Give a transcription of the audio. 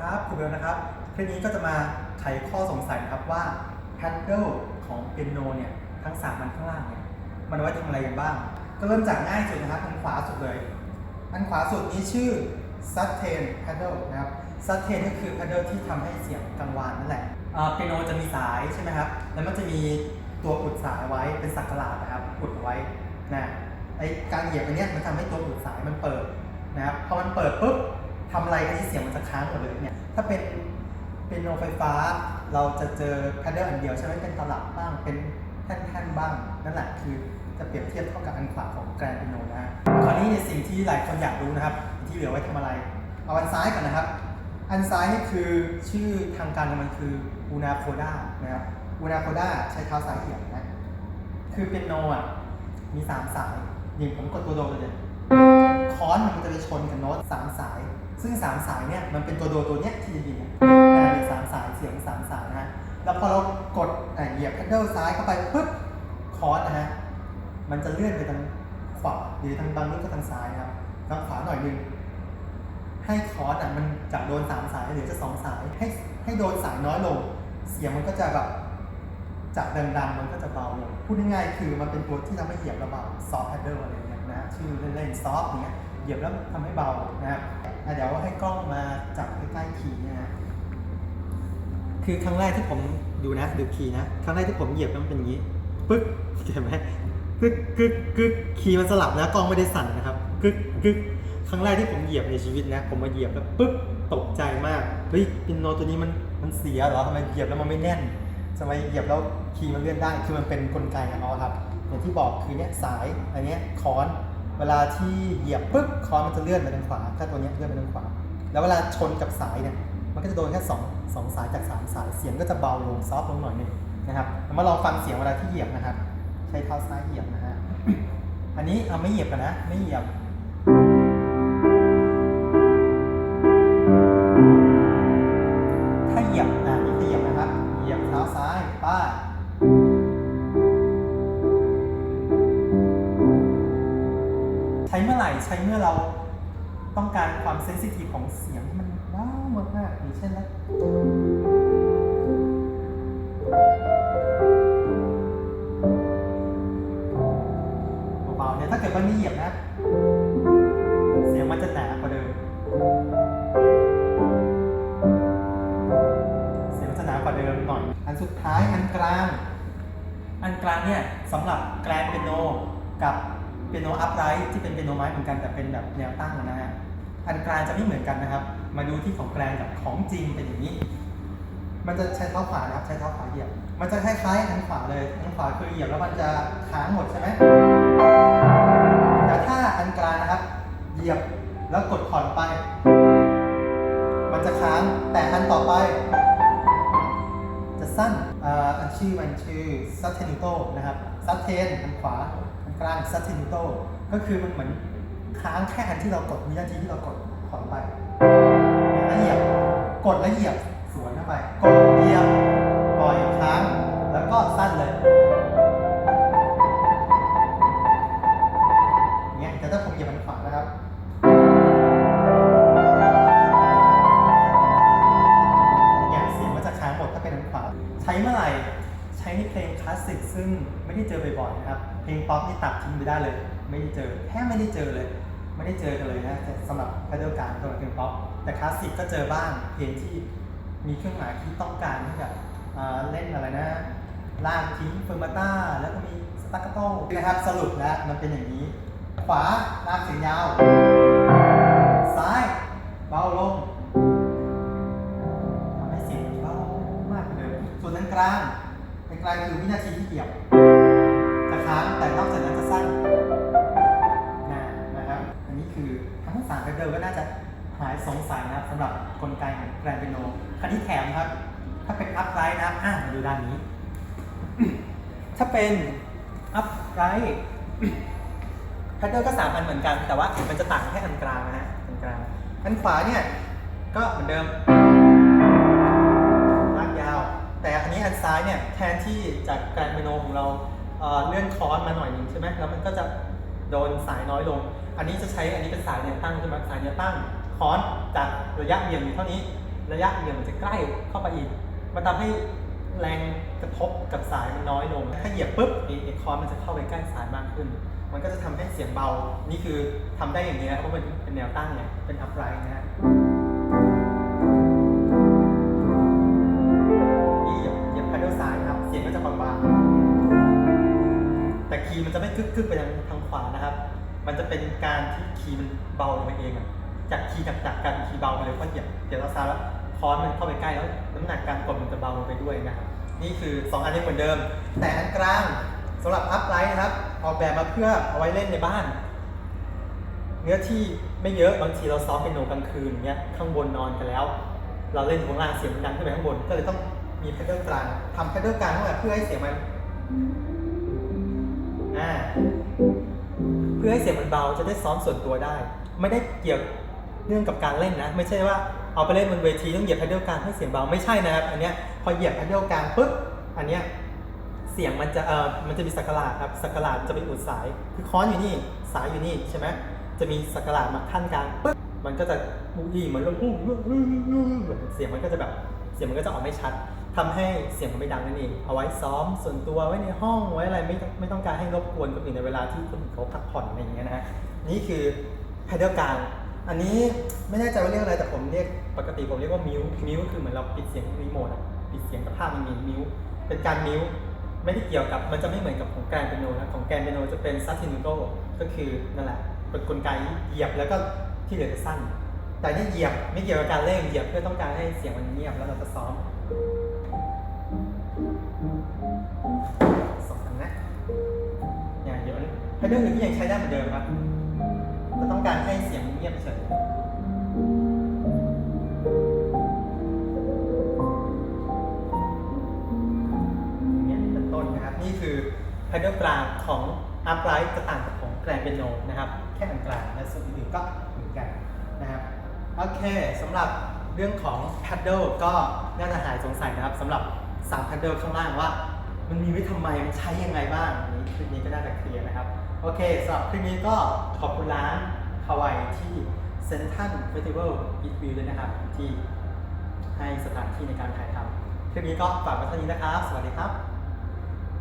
ครับคุณเบลนะครับคลิปนี้ก็จะมาไขข้อสงสัยครับว่า handle ของเปียโนเนี่ยทั้งสามอันข้างล่างเนี่ยมันไว้ทำอะไรกันบ้าง ก็เริ่มจากง่ายสุดนะครับอันขวาสุดเลยอันขวาสุดนี้ชื่อ sustain pedal นะครับ sustain ก็คือ pedal ที่ทำให้เสียงกังวานนั่นแหละเปียโนจะมีสายใช่ไหมครับ แล้วมันจะมีตัวอุดสายไว้เป็นสักหลาดนะครับอุดไว้นะไอการเหยียบอันนี้มันทำให้ตัวอุดสายมันเปิดนะครับพอมันเปิดปุ๊บ ทำอะไรก็ที่เสียงมันจะค้างหมดเลยเนี่ย ถ้าเป็นเป็นโนไฟฟ้า เราจะเจอ pedal อันเดียวใช่ไหมเป็นตลับบ้าง เป็นแท่นๆบ้าง นั่นแหละคือจะเปรียบเทียบเท่ากับอันขวาของแกรนด์เปียโนนะฮะ คราวนี้ในสิ่งที่หลายคนอยากรู้นะครับ ที่เหลือไว้ทำอะไร เอาอันซ้ายก่อนนะครับ อันซ้ายนี่คือชื่อทางการของมันคืออูนาโคด้านะครับอูนาโคด้าใช้เท้าซ้ายเหยียบนะ คือเปียโนอะมีสามสายอย่างผมกดตัวโดเลยคอนมันจะไปชนกับโน้ตสามสาย ซึ่งสามสายเนี่ยมันเป็นตัวโดตัวเนี้ยที่จะยิงอะนะเป็นสามสายเสียงสามสายนะฮะแล้วพอเรากดเหยียบ pedal ซ้ายเข้าไปปุ๊บค้อนนะฮะมันจะเลื่อนไปทางขวาหรือทางบางรุ่นก็ทางซ้ายครับทางขวาหน่อยนึงให้คอร์สอะมันจากโดนสามสายหลือจะสองสายให้ให้โดนสายน้อยลง เสียงมันก็จะแบบจากดังๆมันก็จะเบาลงพูดง่ายๆคือมันเป็นตัวที่ทำให้เหยียบแล้วเบาซอฟต์แพดเดิลอะไรเงี้ยนะชื่อเล่นๆซอฟต์เนี้ย เหยียบแล้วทำให้เบานะครับเดี๋ยวให้กล้องมาจับใกล้ๆคีย์นะฮะคือครั้งแรกที่ผมดูนะดูคีย์นะครั้งแรกที่ผมเหยียบมันเป็นอย่างนี้ปึ๊กเห็นไหมกึกกึกกึกคีย์มันสลับนะกล้องไม่ได้สั่นนะครับกึกกึกครั้งแรกที่ผมเหยียบในชีวิตนะผมมาเหยียบแล้วปึ๊บตกใจมากเฮ้ยปินโนตัวนี้มันมันเสียเหรอทำไมเหยียบแล้วมันไม่แน่นทำไมเหยียบแล้วคีย์มันเลื่อนได้คือมันเป็นกลไกของเขาครับอย่างที่บอกคือเนี้ยสายอันเนี้ยค้อน เวลาที่เหยียบปึ๊บคอนมันจะเลื่อนไปทางขวา ถ้าตัวนี้เลื่อนไปทางขวา แล้วเวลาชนกับสายเนี่ย มันก็จะโดนแค่สองสองสายจากสามสาย เสียงก็จะเบาลงซอฟต์ลงหน่อยหนึงนะครับเรามาลองฟังเสียงเวลาที่เหยียบนะครับ ใช้เท้าซ้ายเหยียบนะฮะ อันนี้เอาไม่เหยียบกันนะ ไม่เหยียบถ้าเหยียบอะนี่คือเหยียบนะครับ เหยียบเท้าซ้ายป้า เมื่อไหร่ใช้เมื่อเราต้องการความเซนซิทีฟของเสียงที่มันว้าวมากๆอย่างเช่นนะเบาๆเนี่ยถ้าเกิดว่าไม่เหยียบนะ เสียงมันจะหนากว่าเดิม เสียงจะหนากว่าเดิมหน่อย อันสุดท้ายอันกลาง อันกลางเนี่ยสำหรับแกรนเปียโนกับ เปียโนอัพไรท์ที่เป็นเปียโนไม้เหมือนกันแต่เป็นแบบแนวตั้งนะฮะอันกลางจะไม่เหมือนกันนะครับ มาดูที่ของแกรนกับของจริงเป็นอย่างนี้ มันจะใช้เท้าขวานะครับใช้เท้าขวาเหยียบ มันจะคล้ายๆอันขวาเลยอันขวาคือเหยียบแล้วมันจะค้างหมดใช่ไหมแต่ถ้าอันกลางนะครับ เหยียบแล้วกดผ่อนไป มันจะค้างแต่อันต่อไป จะสั้นอ่าอันชื่อมันชื่อ s u t t e n u t o นะครับ s u t t e n อันขวา กลาง s u t t e n u t o ก็คือมันเหมือนค้างแค่อันที่เรากดวินาทีที่เรากดผ่อนไปแล้วเหยียบกดแล้วเหยียบสวนเข้าไป กดเหยียบปล่อยค้างแล้วก็สั้นเลยเนี่ยแต่ถ้าผมเหยียบอันขวานะครับอย่างเสียงมันจะค้างหมดถ้าเป็นทางขวาใช้เมื่อไหร่ ใช้ในเพลงคลาสสิกซึ่งไม่ได้เจอบ่อยๆนะครับ เพลงป๊อปนี่ตัดทิ้งไปได้เลย ไม่ได้เจอแทบไม่ได้เจอเลย ไม่ได้เจอกันเลยนะสำหรับพัฒนาการสำหรับเพลงป๊อปแต่คลาสสิกก็เจอบ้างเพลงที่มีเครื่องหมายที่ต้องการที่แบบเล่นอะไรนะลากทิ้งเฟอร์มาต้าแล้วก็มีสตาร์กโต้นะครับสรุปแล้วมันเป็นอย่างนี้ ขวาลากเสียงยาว ซ้ายเบาลงทำให้เสียงเบามากเดิมส่วนนั้นกลาง เป็นกลคือวินาทีที่เหยียบจะค้างแต่นอกจากนั้นจะสั้นนะนะครับ อันนี้คือทั้งสามเดิมก็น่าจะหายสงสัยนะครับสำหรับกลไกของแกรนเปโนคันนี้แถมครับ ถ้าเป็นอัพไรนะครับอะมาดูด้านนี้ ถ้าเป็นอัพไรแพดเดิลก็สามอันเหมือนกัน แต่ว่ามันจะต่างแค่อันกลางนะฮะอันกลางอันขวาเนี่ย ก็เหมือนเดิม แต่อันนี้อันซ้ายเนี่ยแทนที่จากแกรนเมโนของเราเเลื่อนคอร์สมาหน่อยหนึงใช่ไหมแล้วมันก็จะโดนสายน้อยลง อันนี้จะใช้อันนี้เป็นสายแนวตั้งใช่ไหมสายแนวตั้งคอร์สจากระยะเหวี่ยงอยู่เท่านี้ ระยะเหวี่ยงมันจะใกล้เข้าไปอีก มันทำให้แรงกระทบกับสายมันน้อยลง ถ้าเหยียบปุ๊บไอ้ไอ้คอร์สมันจะเข้าไปใกล้สายมากขึ้น มันก็จะทำให้เสียงเบา นี่คือทำได้อย่างนี้เพราะมันเป็นแนวตั้งเนี่ยเป็นอัพไรนะฮะ กึกกึกไปทางทางขวานะครับ มันจะเป็นการที่คีย์มันเบาลงไปเองอะจากคีย์หนักๆกลายเป็นคีย์เบาไปเลยเพราะเหยียบเหยียบแล้วซาแล้วคอนมันเข้าไปใกล้แล้วน้ำหนักการกดมันจะเบาลงไปด้วยนะครับนี่คือ 2 อันนี้เหมือนเดิม แต่อันกลางสำหรับอัพไลท์นะครับ ออกแบบมาเพื่อเอาไว้เล่นในบ้าน เนื้อที่ไม่เยอะบางทีเราซ้อมเป็นโนกลางคืนอย่างเงี้ยข้างบนนอนกันแล้ว เราเล่นข้างล่างเสียงมันดังขึ้นไปข้างบน ก็เลยต้องมีแพดเดิลกลางทำแพดเดิลกลางขึ้นมาเพื่อให้เสียงมัน อ่าเพื่อให้เสียงมันเบาจะได้ซ้อมส่วนตัวได้ ไม่ได้เกี่ยวเนื่องกับการเล่นนะ ไม่ใช่ว่าเอาไปเล่นบนเวทีต้องเหยียบแพดเดิลกลางให้เสียงเบาไม่ใช่นะครับ อันเนี้ยพอเหยียบแพดเดิลกลางปุ๊บอันเนี้ยเสียงมันจะเอ่อมันจะมีสักหลาดครับสักหลาดจะไปอุดสายคือค้อนอยู่นี่สายอยู่นี่ใช่ไหมจะมีสักหลาดมาขั้นกลางปึ๊บมันก็จะอู้ยี่เหมือนกับเสียงมันก็จะแบบเสียงมันก็จะออกไม่ชัด ทำให้เสียงมันไม่ดังนั่นเอง เอาไว้ซ้อมส่วนตัวไว้ในห้องไว้อะไรไม่ไม่ต้องการให้รบกวนคนอื่นในเวลาที่คนอื่นเขาพักผ่อนอะไรอย่างเงี้ยนะฮะนี่คือแพดเดิลกลางอันนี้ไม่แน่ใจว่าเรียกอะไรแต่ผมเรียกปกติผมเรียกว่ามิวมิวคือเหมือนเราปิดเสียงรีโมทอะปิดเสียงกับภาพมันมีมิวเป็นการมิวไม่ได้เกี่ยวกับมันจะไม่เหมือนกับของแกรนเปียโนนะของแกรนเปียโนจะเป็นซัตตินูโตก็คือนั่นแหละเป็นกลไกเหยียบแล้วก็ที่เหลือจะสั้น แต่นี่เหยียบไม่เกี่ยวกับการเล่นเหยียบเพื่อต้องการให้เสียงมันเงียบแล้วเราจะซ้อม เดียวนะถ้าเรื่องอื่นก็ยังใช้ได้เหมือนเดิมครับแต่ต้องการให้เสียงเงียบเฉยอย่างเงี้ยเป็นต้นนะครับนี่คือ pedal กลางของ upright จะต่างกับของ grand piano นะครับ แค่อันกลางและส่วนอื่นๆก็เหมือนกันนะครับโอเคสำหรับเรื่องของ pedal ก็น่าจะหายสงสัยนะครับสำหรับ3 pedal ข้างล่างว่า มันมีไว้ทำไมมันใช้ยังไงบ้างอันนี้คลิปนี้ก็น่าจะเคลียร์นะครับ โอเคสำหรับคลิปนี้ก็ขอบคุณร้านฮาวายที่เซนทันเฟสติวัลอีทวิวด้วยนะครับ ที่ให้สถานที่ในการถ่ายทำคลิปนี้ก็ฝากไว้เท่านี้นะครับ สวัสดีครับ